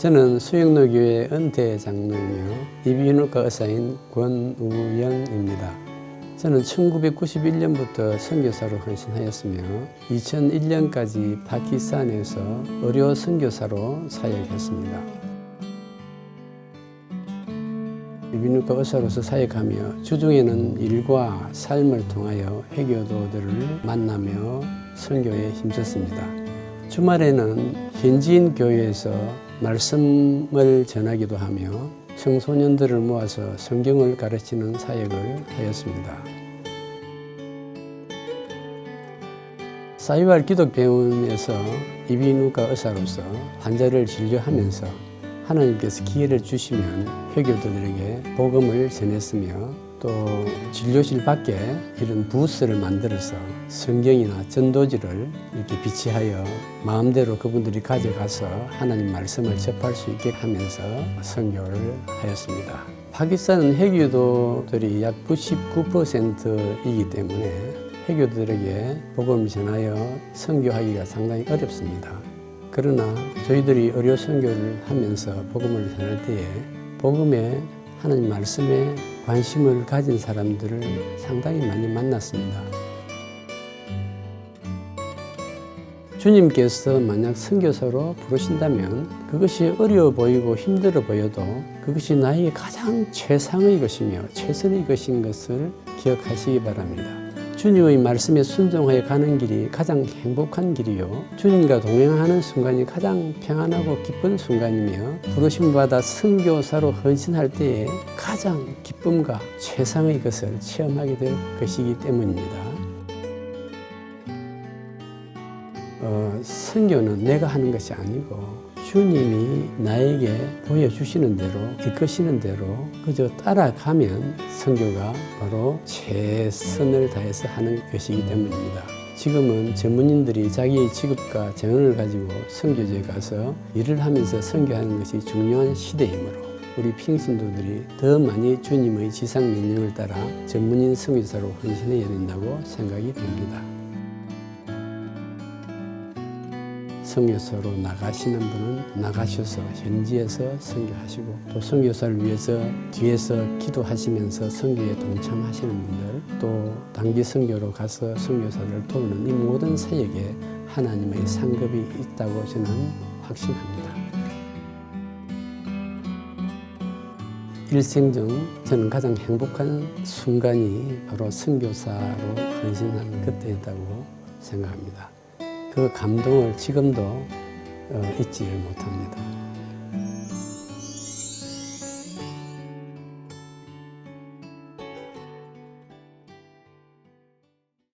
저는 수영로교회 은퇴 장로이며 이비인후과 의사인 권우영입니다. 저는 1991년부터 선교사로 헌신하였으며 2001년까지 파키스탄에서 의료 선교사로 사역했습니다. 이비인후과 의사로서 사역하며 주중에는 일과 삶을 통하여 해교도들을 만나며 선교에 힘썼습니다. 주말에는 현지인 교회에서 말씀을 전하기도 하며 청소년들을 모아서 성경을 가르치는 사역을 하였습니다. 사이왈 기독병원에서 이비인후과 의사로서 환자를 진료하면서 하나님께서 기회를 주시면 회교도들에게 복음을 전했으며 또 진료실 밖에 이런 부스를 만들어서 성경이나 전도지를 이렇게 비치하여 마음대로 그분들이 가져가서 하나님 말씀을 접할 수 있게 하면서 선교를 하였습니다. 파키스탄은 해교도들이 약 99%이기 때문에 해교도들에게 복음을 전하여 선교하기가 상당히 어렵습니다. 그러나 저희들이 의료 선교를 하면서 복음을 전할 때에 복음에 하나님 말씀에 관심을 가진 사람들을 상당히 많이 만났습니다. 주님께서 만약 선교사로 부르신다면 그것이 어려워 보이고 힘들어 보여도 그것이 나에게 가장 최상의 것이며 최선의 것인 것을 기억하시기 바랍니다. 주님의 말씀에 순종하여 가는 길이 가장 행복한 길이요. 주님과 동행하는 순간이 가장 평안하고 기쁜 순간이며 부르심 받아 선교사로 헌신할 때에 가장 기쁨과 최상의 것을 체험하게 될 것이기 때문입니다. 어, 선교는 내가 하는 것이 아니고 주님이 나에게 보여주시는 대로 이끄시는 대로 그저 따라가면 선교가 바로 최선을 다해서 하는 것이기 때문입니다. 지금은 전문인들이 자기의 직업과 재능을 가지고 선교지에 가서 일을 하면서 선교하는 것이 중요한 시대이므로 우리 평신도들이 더 많이 주님의 지상 명령을 따라 전문인 선교사로 헌신해야 된다고 생각이 됩니다. 선교사로 나가시는 분은 나가셔서 현지에서 선교하시고 또 선교사를 위해서 뒤에서 기도하시면서 선교에 동참하시는 분들 또 단기 선교로 가서 선교사를 도우는 이 모든 사역에 하나님의 상급이 있다고 저는 확신합니다. 일생 중 저는 가장 행복한 순간이 바로 선교사로 헌신한 그때였다고 생각합니다. 그 감동을 지금도 어, 잊지 못합니다.